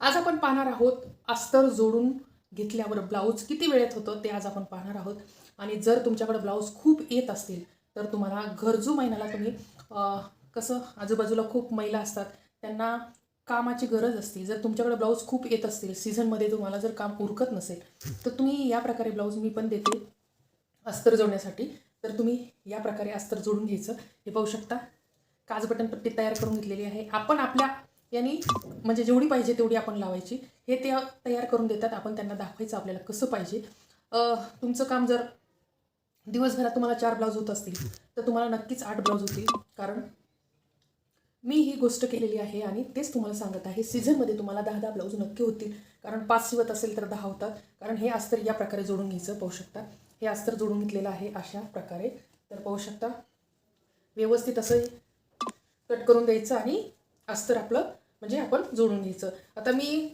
आज आपण पाहणार आहोत अस्तर जोडून घेतल्यावर ब्लाऊज किती वेळेत होतं ते आज आपण पाहणार आहोत. आणि जर तुमच्याकडे ब्लाऊज खूप येत असतील तर तुम्हाला गरजू महिन्याला तुम्ही कसं आजूबाजूला खूप महिला असतात त्यांना कामाची गरज असते. जर तुमच्याकडे ब्लाऊज खूप येत असतील सीझनमध्ये तुम्हाला जर काम उरकत नसेल तर तुम्ही या प्रकारे ब्लाऊज मी पण देते अस्तर जोडण्यासाठी. तर तुम्ही या प्रकारे अस्तर जोडून घ्यायचं. हे पाहू शकता काच बटन पट्टी तयार करून घेतलेली आहे. आपण आपल्या यांनी म्हणजे जेवढी पाहिजे तेवढी आपण लावायची. हे ते तयार करून देतात. आपण त्यांना दाखवायचं आपल्याला कसं पाहिजे. तुमचं काम जर दिवसभरात तुम्हाला चार ब्लाऊज होत असतील तर तुम्हाला नक्कीच आठ ब्लाऊज होतील. कारण मी ही गोष्ट केलेली आहे आणि तेच तुम्हाला सांगत आहे. सीझनमध्ये तुम्हाला दहा दहा ब्लाऊज नक्की होतील. कारण पाच शिवत असेल तर दहा होतात. कारण हे अस्तर या प्रकारे जोडून घ्यायचं पाहू शकता. हे अस्तर जोडून घेतलेलं आहे अशा प्रकारे. तर पाहू शकता. व्यवस्थित असं कट करून द्यायचं आणि अस्तर आपलं म्हणजे आपण जोडून घ्यायचं. आता मी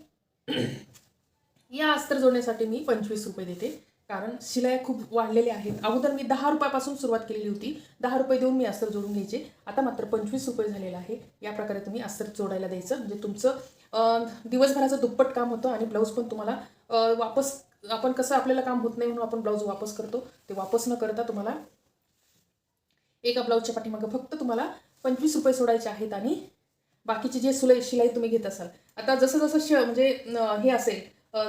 या अस्तर जोडण्यासाठी मी पंचवीस रुपये देते. कारण शिलाई खूप वाढलेल्या आहेत अगोदर मी दहा रुपयापासून सुरुवात केलेली होती. दहा रुपये देऊन मी अस्तर जोडून घ्यायचे. आता मात्र पंचवीस रुपये झालेलं आहे. या प्रकारे तुम्ही अस्तर जोडायला द्यायचं. म्हणजे तुमचं दिवसभराचं दुप्पट काम होतं आणि ब्लाऊज पण तुम्हाला वापस आपण कसं आपल्याला काम होत नाही म्हणून आपण ब्लाऊज वापस करतो. ते वापस न करता तुम्हाला एका ब्लाऊजच्या पाठीमागं फक्त तुम्हाला पंचवीस रुपये सोडायचे आहेत आणि बाकीची जे सुलाई शिलाई तुम्ही घेत असाल आता जसं जसं श म्हणजे हे असेल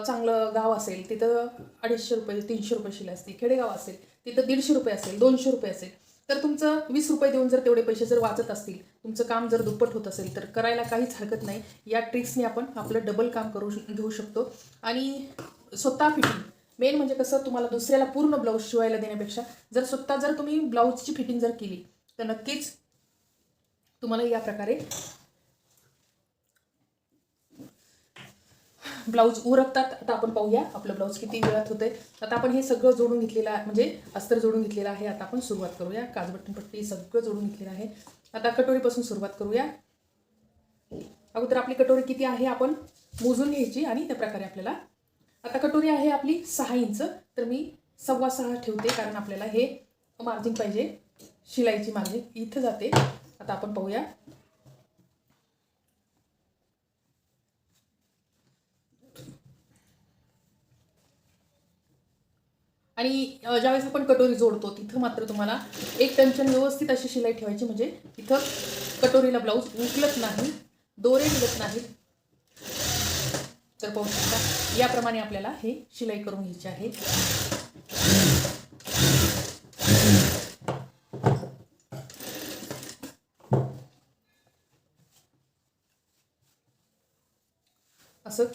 चांगलं गाव असेल तिथं अडीचशे रुपये तीनशे रुपये शिलाई असते खेडेगाव असेल तिथं दीडशे रुपये असेल दोनशे रुपये असेल तर तुमचं वीस रुपये देऊन जर तेवढे पैसे जर वाचत असतील तुमचं काम जर दुप्पट होत असेल तर करायला काहीच हरकत नाही. या ट्रिक्सने आपण आपलं डबल काम करू घेऊ शकतो. आणि स्वतः फिटिंग मेन म्हणजे कसं तुम्हाला दुसऱ्याला पूर्ण ब्लाऊज शिवायला देण्यापेक्षा जर स्वतः जर तुम्ही ब्लाऊजची फिटिंग जर केली तर नक्कीच तुम्हाला या प्रकारे ब्लाऊज उरकतात आता आपण पाहूया आपलं ब्लाऊज किती वेळात होते आता आपण हे सगळं जोडून घेतलेलं आहे म्हणजे अस्तर जोडून घेतलेलं आहे आता आपण सुरुवात करूया. काजबटन पट्टी सगळं जोडून घेतलेलं आहे. आता कटोरीपासून सुरुवात करूया. अगोदर आपली कटोरी किती आहे आपण मोजून घ्यायची आणि त्या प्रकारे आपल्याला आता कटोरी आहे आपली सहा इंच तर मी सव्वा सहा ठेवते कारण आपल्याला हे मार्जिन पाहिजे शिलाईची मार्जिन इथं जाते. आता आपण पाहूया. आणि ज्यावेळेस आपण कटोरी जोडतो तिथं मात्र तुम्हाला एक टंचन व्यवस्थित अशी शिलाई ठेवायची म्हणजे तिथं कटोरीला ब्लाऊज उकलत नाही दोरे निघत नाहीत. तर पाहू शकता याप्रमाणे आपल्याला हे शिलाई करून घ्यायची आहे. असं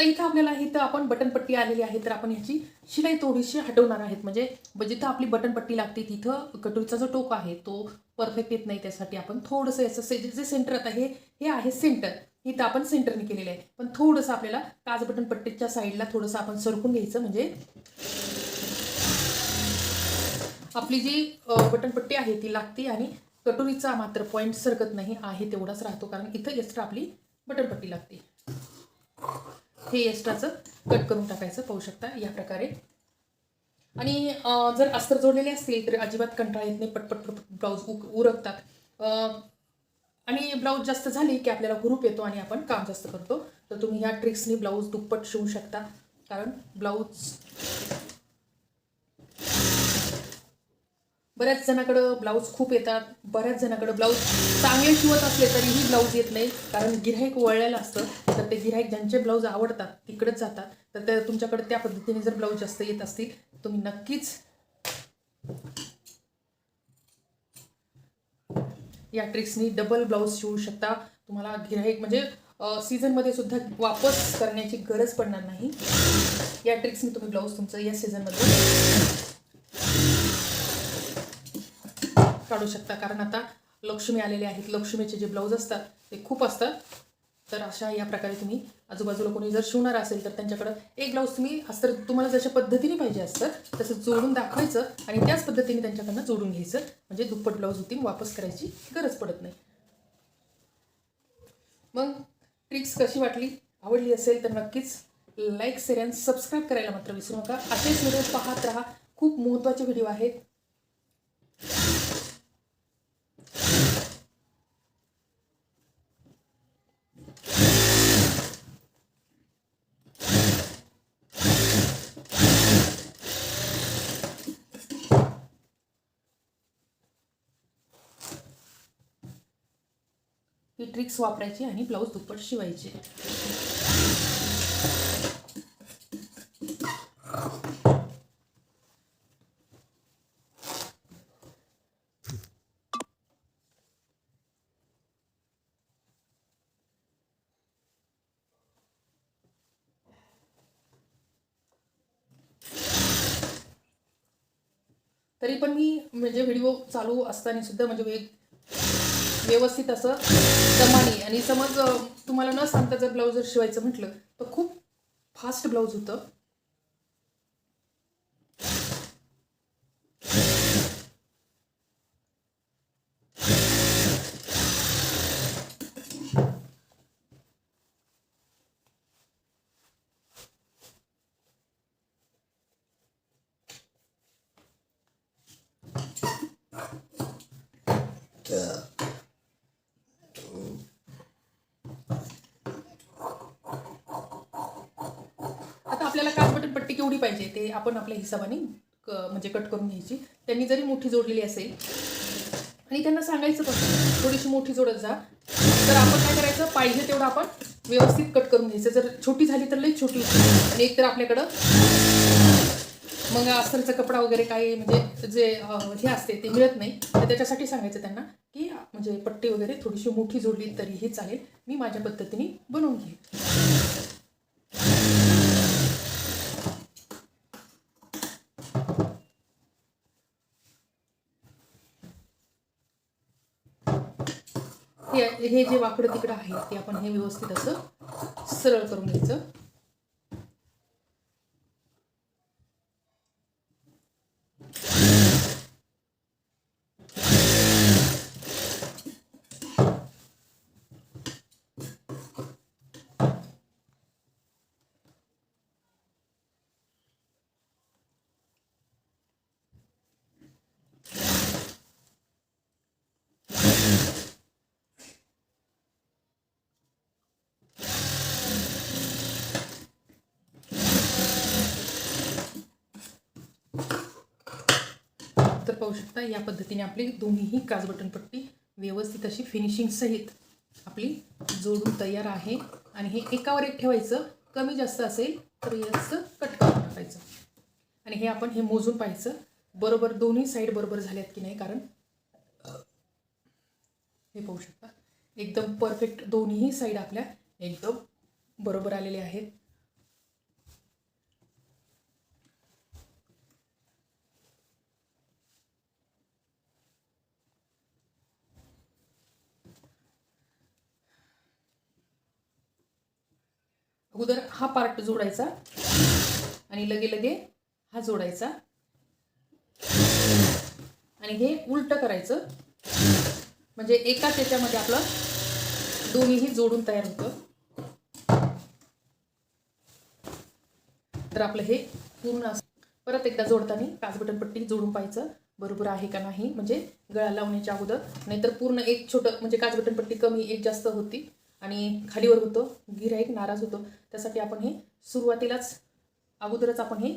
आता इथं आपल्याला इथं आपण बटनपट्टी आलेली आहे तर आपण ह्याची शिलाई थोडीशी हटवणार आहेत. म्हणजे, म्हणजे जिथं आपली बटनपट्टी लागते तिथं कटोरीचा जो टोक आहे तो परफेक्ट येत नाही. त्यासाठी आपण थोडंसं याचं से जे सेंटर आता हे हे आहे सेंटर इथं आपण सेंटरने केलेलं आहे. पण थोडंसं आपल्याला काच बटनपट्टीच्या साईडला थोडंसं आपण सरकून घ्यायचं. म्हणजे आपली जी बटनपट्टी आहे ती लागते आणि कटोरीचा मात्र पॉईंट सरकत नाही आहे तेवढाच राहतो. कारण इथं एक्स्ट्रा आपली बटनपट्टी लागते. हे एक्स्ट्राचं कट करून टाकायचं पाहू शकता या प्रकारे. आणि जर अस्तर जोडलेले असतील तर अजिबात कंटाळा येत नाही पटपट पटपट ब्लाऊज उक उरकतात. आणि ब्लाऊज जास्त झाली की आपल्याला ग्रुप येतो आणि आपण काम जास्त करतो. तर तुम्ही ह्या ट्रिक्सनी ब्लाऊज दुप्पट शिवू शकता. कारण ब्लाऊज बऱ्याच जणाकडं ब्लाऊज खूप येतात बऱ्याच जणाकडं ब्लाऊज चांगले शिवत असले तरीही ब्लाऊज येत नाही. कारण गिऱ्हाईक वळलेलं असतं तर ते गिऱ्हाईक ज्यांचे ब्लाऊज आवडतात तिकडेच जातात. तर ते तुमच्याकडे त्या पद्धतीने जर ब्लाऊज जास्त येत असतील तुम्ही नक्कीच या ट्रिक्सनी डबल ब्लाऊज शिवू शकता. तुम्हाला गिऱ्हाईक म्हणजे सीझनमध्ये सुद्धा वापस करण्याची गरज पडणार नाही. या ट्रिक्सनी तुम्ही ब्लाऊज तुमचं या सीझनमध्ये काढू शकता. कारण आता लक्ष्मी आलेले आहेत. लक्ष्मीचे जे ब्लाऊज असतात ते खूप असतात. तर अशा या प्रकारे तुम्ही आजूबाजूला कोणी जर शिवणार असेल तर त्यांच्याकडं एक ब्लाऊज तुम्ही हस्तर तुम्हाला जशा पद्धतीने पाहिजे असतं तसं जोडून दाखवायचं आणि त्याच पद्धतीने त्यांच्याकडनं जोडून घ्यायचं. म्हणजे दुप्पट ब्लाऊज होती वापस करायची गरज पडत नाही. मग ट्रिक्स कशी वाटली? आवडली असेल तर नक्कीच लाईक शेअर आणि सबस्क्राईब करायला मात्र विसरू नका. असेच व्हिडिओ पाहत राहा. खूप महत्त्वाचे व्हिडिओ आहेत. ही ट्रिक्स वापरायची आणि ब्लाऊज दुप्पट शिवायचे. तरी पण मी म्हणजे व्हिडिओ चालू असताना सुद्धा म्हणजे वेग व्यवस्थित असं दमाने आणि समज तुम्हाला न सांगता जर ब्लाऊज जर शिवायचं म्हटलं तर खूप फास्ट ब्लाऊज होतं आता आपल्याला काच बटन पट्टी केवढी पाहिजे ते आपण आपल्या हिशोबाने क- म्हणजे कट करून घ्यायची. त्यांनी जरी मोठी जोडलेली असेल आणि त्यांना सांगायचं पण थोडीशी मोठी जोडत जा. तर आपण काय करायचं पाहिजे तेवढं आपण व्यवस्थित कट करून घ्यायचं. जर छोटी झाली तर लई छोटी. आणि एकतर आपल्याकडं मग अस्तरचा कपडा वगैरे काही म्हणजे जे हे असते ते मिळत नाही. तर त्याच्यासाठी सांगायचं त्यांना की म्हणजे पट्टी वगैरे थोडीशी मोठी जोडली तरीही चालेल. मी माझ्या पद्धतीने बनवून घेईन. हे जे वाकडं तिकडं आहे ते आपण हे व्यवस्थित असं सरळ करून घ्यायचं. पाहू शकता या पद्धतीने आपली दोन्हीही काच बटनपट्टी व्यवस्थित अशी फिनिशिंग सहित आपली जोडून तयार आहे. आणि हे एकावर एक ठेवायचं कमी जास्त असेल तर याचं कट करून टाकायचं. आणि हे आपण हे मोजून पाहायचं बरोबर दोन्ही साईड बरोबर झाल्यात की नाही कारण हे पाहू शकता एकदम परफेक्ट दोन्हीही साईड आपल्या एकदम बरोबर आलेले आहेत. अगोदर हा पार्ट जोडायचा. आणि लगे लगे हा जोडायचा. आणि हे उलट करायचं. म्हणजे एकाच याच्यामध्ये आपलं दोन्हीही जोडून तयार होतं. तर आपलं हे पूर्ण असं. परत एकदा जोडताना काच बटन पट्टी जोडून पाहायचं. बरोबर आहे का नाही? म्हणजे गळा लावण्याच्या अगोदर. नाहीतर पूर्ण एक छोटं म्हणजे काच बटन पट्टी कमी एक जास्त होती. आणि खालीवर होतो गिराईक नाराज होतो. त्यासाठी आपण हे सुरुवातीलाच अगोदरच आपण हे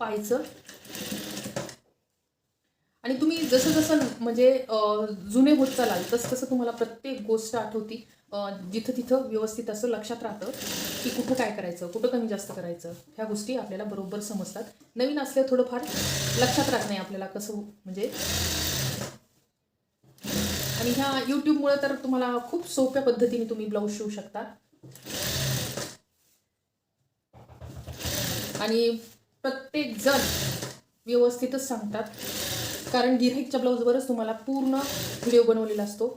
पाहायचं. आणि तुम्ही जसं जसं म्हणजे जुने होत चालाल तसं तसं तुम्हाला प्रत्येक गोष्ट आठवती. जिथं तिथं व्यवस्थित असं लक्षात राहतं की कुठं काय करायचं कुठं कमी जास्त करायचं ह्या गोष्टी आपल्याला बरोबर समजतात. नवीन असल्या थोडंफार लक्षात राहत नाही आपल्याला कसं म्हणजे आणि ह्या यूट्यूबमुळे तर तुम्हाला खूप सोप्या पद्धतीने तुम्ही ब्लाऊज शिवू शकता. आणि प्रत्येक जण व्यवस्थितच सांगतात. कारण गिऱ्हाईकच्या ब्लाऊजवरच तुम्हाला पूर्ण व्हिडिओ बनवलेला असतो.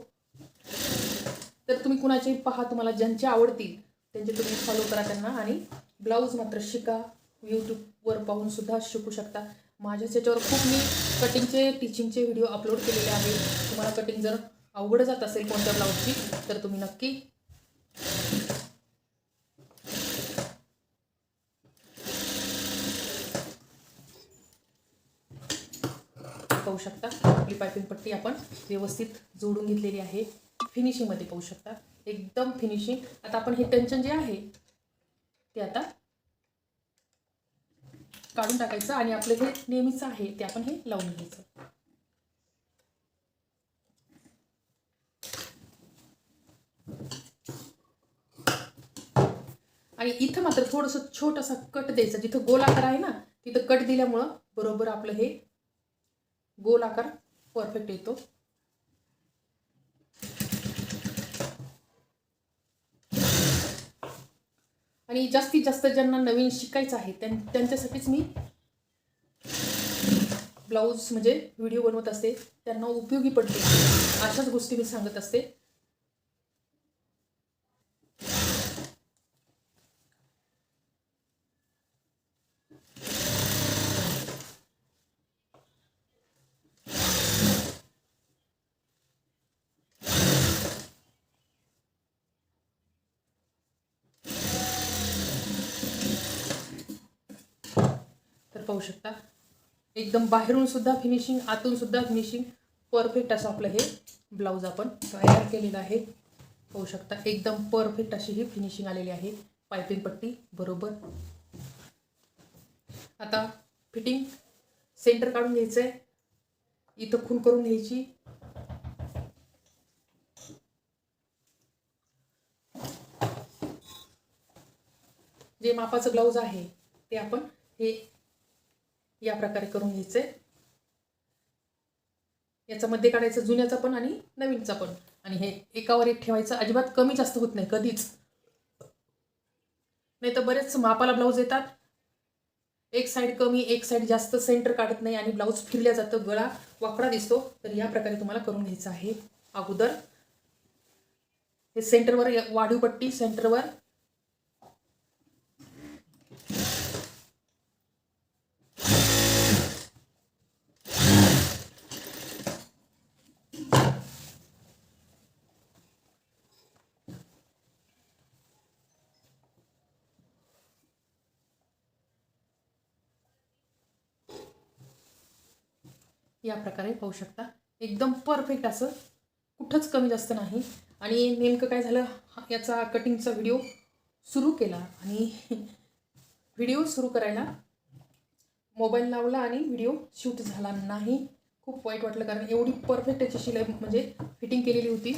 तर तुम्ही कुणाचेही पहा तुम्हाला ज्यांचे आवडतील त्यांचे तुम्ही फॉलो करा त्यांना आणि ब्लाऊज मात्र शिका. यूट्यूबवर पाहून सुद्धा शिकू शकता. माझ्याच याच्यावर खूप मी कटिंगचे टीचिंगचे व्हिडिओ अपलोड केलेले आहेत. तुम्हाला कटिंग जर अवघड जात असेल कोणत्या ब्लाऊजची तर तुम्ही नक्की पाहू शकता. आपली पायपिंग पट्टी आपण व्यवस्थित जोडून घेतलेली आहे. फिनिशिंगमध्ये पाहू शकता. एकदम फिनिशिंग आता आपण हे टेन्शन जे आहे ते आता काढून टाकायचं आणि आपलं जे नेहमीचं आहे ते आपण हे लावून घ्यायचं. आणि इथं मात्र थोडंसं छोटंसं कट द्यायचा. जिथं गोल आकार आहे ना तिथं कट दिल्यामुळं बरोबर आपलं हे गोल आकार परफेक्ट येतो. आणि जास्तीत जास्त ज्यांना नवीन शिकायचं आहे त्यां त्यांच्यासाठीच मी ब्लाऊज म्हणजे व्हिडिओ बनवत असते त्यांना उपयोगी पडते. अशाच गोष्टी मी सांगत असते. पाहू शकता. एकदम बाहेरून सुद्धा फिनिशिंग आतून सुद्धा फिनिशिंग परफेक्ट असं आपलं हे ब्लाऊज आपण तयार केलेलं आहे. पाहू शकता एकदम परफेक्ट अशी ही फिनिशिंग आलेली आहे. पायपिंग पट्टी बरोबर. आता फिटिंग सेंटर काढून घ्यायचं आहे इथं खून करून घ्यायची. जे मापाचं ब्लाऊज आहे ते आपण हे या प्रकारे करून घ्यायचंय याचा मध्ये काढायचं जुन्याचा पण आणि नवीनचा पण. आणि हे एकावर एक ठेवायचं. अजिबात कमी जास्त होत नाही कधीच. नाही तर बरेच मापाला ब्लाऊज येतात. एक साईड कमी एक साईड जास्त सेंटर काढत नाही आणि ब्लाऊज फिरल्या जातं गळा वाकडा दिसतो. तर या प्रकारे तुम्हाला करून घ्यायचं आहे अगोदर. हे सेंटरवर वाढीव पट्टी सेंटरवर या प्रकारे पाहू शकता. एकदम परफेक्ट असं. कुठंच कमी जास्त नाही. आणि नेमकं काय झालं? याचा कटिंगचा व्हिडिओ सुरू केला. आणि व्हिडिओ सुरू करायला मोबाईल लावला आणि व्हिडिओ शूट झाला नाही. खूप वाईट वाटलं कारण एवढी परफेक्ट याची शिलाई म्हणजे फिटिंग केलेली होती.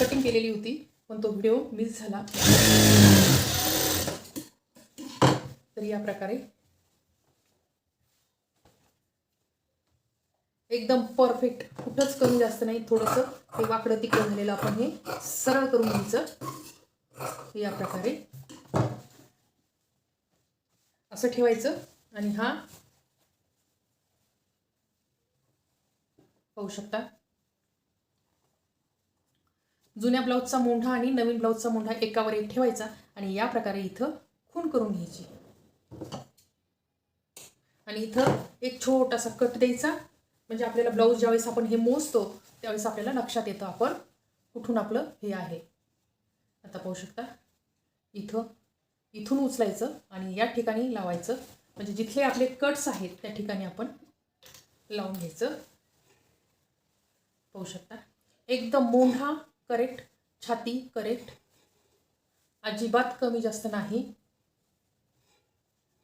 कटिंग केलेली होती. पण तो व्हिडिओ मिस झाला. तर या प्रकारे एकदम परफेक्ट कुठंच कमी जास्त नाही थोडंसं हे वाकडं तिकडं झालेलं आपण हे सरळ करून घ्यायचं. या प्रकारे. असं ठेवायचं आणि हा पाहू शकता. जुन्या ब्लाऊजचा मोंढा आणि नवीन ब्लाऊजचा मोंढा एकावर एक ठेवायचा आणि या प्रकारे इथं खून करून घ्यायची. आणि इथं एक छोटासा कट द्यायचा. म्हणजे आपल्याला ब्लाऊज ज्यावेळेस आपण हे मोजतो त्यावेळेस आपल्याला लक्षात येतं आपण कुठून आपलं हे आहे. आता पाहू शकता इथं इथून उचलायचं आणि या ठिकाणी लावायचं. म्हणजे जिथले आपले कट्स आहेत त्या ठिकाणी आपण लावून घ्यायचं. पाहू शकता एकदम मोठा करेक्ट छाती करेक्ट अजिबात कमी जास्त नाही.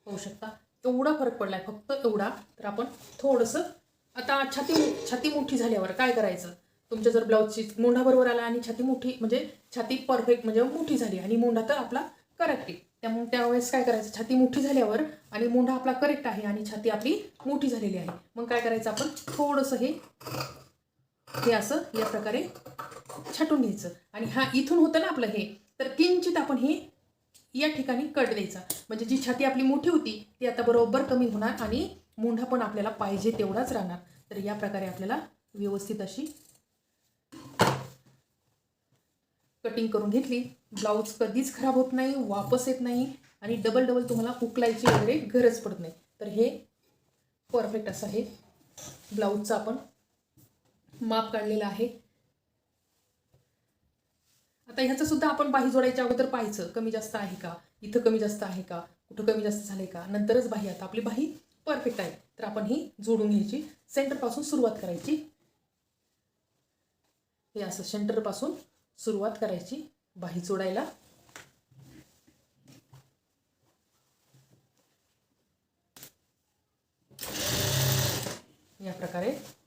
पाहू शकता एवढा फरक पडला आहे फक्त एवढा. तर आपण थोडंसं आता छाती छाती मोठी झाल्यावर काय करायचं? तुमच्या जर ब्लाऊजची मोंढा बरोबर आला आणि छाती मोठी म्हणजे छाती परफेक्ट म्हणजे मोठी झाली आणि मोंढा तर आपला करेक्ट आहे. त्यामुळे त्यावेळेस काय करायचं? छाती मोठी झाल्यावर आणि मोंढा आपला करेक्ट आहे आणि छाती आपली मोठी झालेली आहे. मग काय करायचं आपण? थोडंसं हे हे असं या प्रकारे छाटून घ्यायचं. आणि हा इथून होतं ना आपलं हे तर किंचित आपण हे या ठिकाणी कट द्यायचा. म्हणजे जी छाती आपली मोठी होती ती आता बरोबर कमी होणार आणि मुंढा पण आपल्याला पाहिजे तेवढाच राहणार. तर या प्रकारे आपल्याला व्यवस्थित अशी कटिंग करून घेतली. ब्लाऊज कधीच खराब होत नाही वापस येत नाही आणि डबल डबल तुम्हाला उकलायची वगैरे गरज पडत नाही. तर हे परफेक्ट असं हे ब्लाऊजचं आपण माप काढलेलं आहे. आता ह्याचं सुद्धा आपण बाही जोडायच्या अगोदर पाहायचं. कमी जास्त आहे का? इथं कमी जास्त आहे का? कुठं कमी जास्त झालंय का? नंतरच बाही. आता आपली बाही परफेक्ट आहे तर आपण ही जोडून घ्यायची. सेंटरपासून सुरुवात करायची. हे असं सेंटरपासून सुरुवात करायची. बाही जोडायला. या प्रकारे.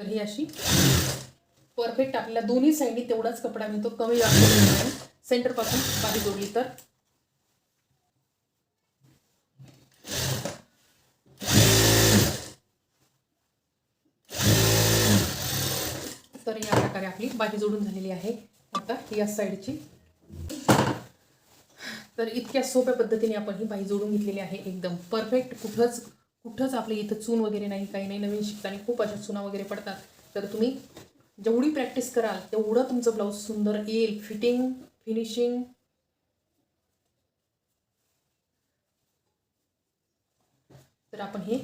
तर ही अशी परफेक्ट आपल्याला दोन्ही साईडनी तेवढाच कपडा मिळतो. कमी जास्त सेंटरपासून जोडली तर. तर या प्रकारे आपली बाही जोडून झालेली आहे. आता या साईडची तर इतक्या सोप्या पद्धतीने आपण ही बाई जोडून घेतलेली आहे. एकदम परफेक्ट कुठंच कुठंच आपल्या इथं चून वगैरे नाही काही नाही नवीन शिकताना खूप अशा चुना वगैरे पडतात. तर तुम्ही जेवढी प्रॅक्टिस कराल तेवढं तुमचं ब्लाऊज सुंदर येईल. फिटिंग फिनिशिंग तर आपण हे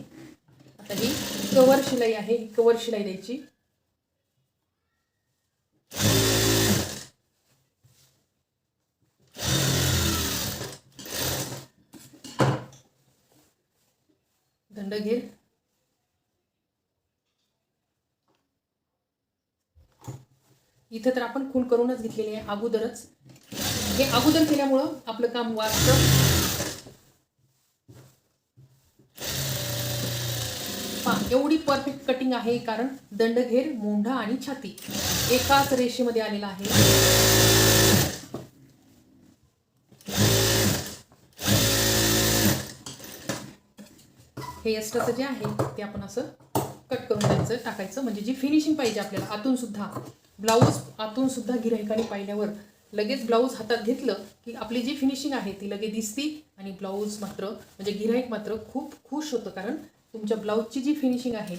आता ही कवर शिलाई आहे कवर शिलाई द्यायची. थंड घेईल इथं तर आपण खून करूनच घेतलेली आहे अगोदरच. हे अगोदर केल्यामुळं आपलं काम वाचतं. एवढी परफेक्ट कटिंग आहे कारण दंडघेर मोंढा आणि छाती एकाच रेषेमध्ये आलेला आहे. हे एक्स्ट्राचं जे आहे ते आपण असं कट करून द्यायचं टाकायचं. म्हणजे जी फिनिशिंग पाहिजे आपल्याला आतून सुद्धा. ब्लाऊज आतून सुद्धा गिराहिकाने पाहिल्यावर लगेच ब्लाऊज हातात घेतलं की आपली जी फिनिशिंग आहे ती लगेच दिसती आणि ब्लाऊज मात्र म्हणजे गिराईक मात्र खूप खुश होतं. कारण तुमच्या ब्लाऊजची जी फिनिशिंग आहे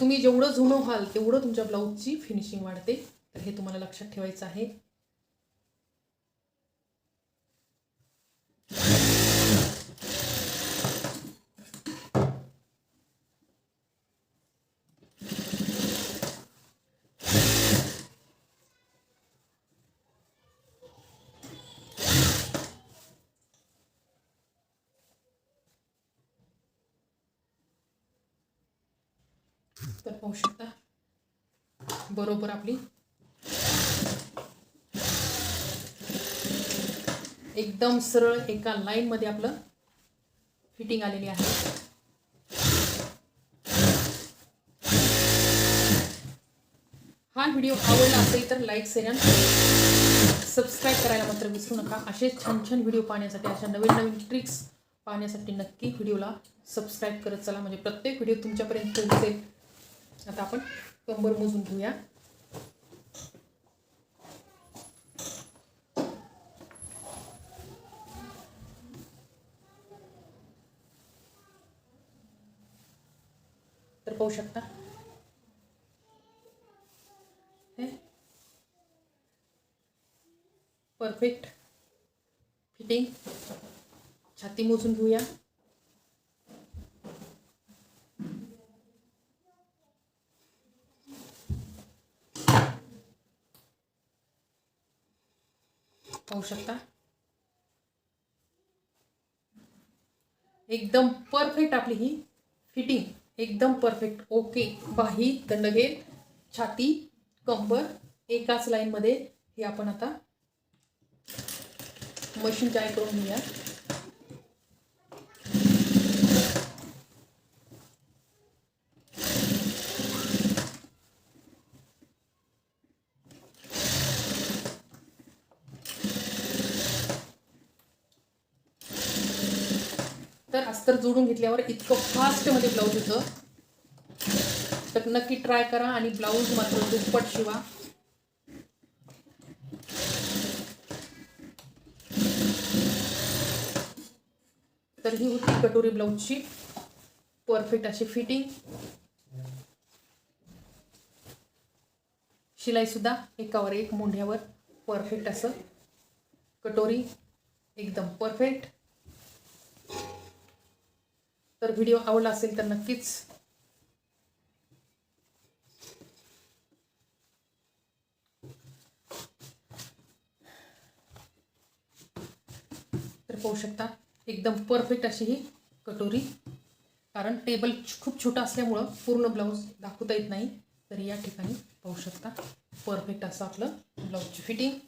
तुम्ही जेवढं जुनं व्हाल तेवढं तुमच्या ब्लाऊजची फिनिशिंग वाढते. तर हे तुम्हाला लक्षात ठेवायचं आहे. तर पाहू शकता. बरोबर आपली. एकदम सरळ एका लाईनमध्ये आपलं फिटिंग आलेली आहे. हा व्हिडिओ आवडला असेल तर लाईक शेअर सबस्क्राईब करायला मात्र विसरू नका. असे छान छान व्हिडिओ पाहण्यासाठी अशा नवीन नवीन ट्रिक्स पाहण्यासाठी नक्की व्हिडिओला सबस्क्राईब करत चला. म्हणजे प्रत्येक व्हिडिओ तुमच्यापर्यंत पोहोचेल. आता आपण कंबर मोजून घेऊया. तर पाहू शकता. हे. परफेक्ट फिटिंग छाती मोजून घेऊया. पाहू शकता. एकदम परफेक्ट आपली ही फिटिंग एकदम परफेक्ट ओके बाही दंडगेर छाती कंबर एकाच लाईनमध्ये हे आपण आता मशीन ट्राय करून घेऊया तर अस्तर जोडून घेतल्यावर इतकं फास्टमध्ये ब्लाऊज होतं तर नक्की ट्राय करा आणि ब्लाऊज मात्र दुप्पट शिवा. तर ही होती कटोरी ब्लाऊजची परफेक्ट अशी फिटिंग शिलाई सुद्धा एकावर एक मोंढ्यावर. परफेक्ट असं. कटोरी एकदम परफेक्ट तर व्हिडिओ आवडला असेल तर नक्कीच. तर पाहू शकता एकदम परफेक्ट अशी ही कटोरी. कारण टेबल खूप छोटा असल्यामुळं पूर्ण ब्लाऊज दाखवता येत नाही. तर या ठिकाणी पाहू शकता परफेक्ट असं आपलं ब्लाऊजची फिटिंग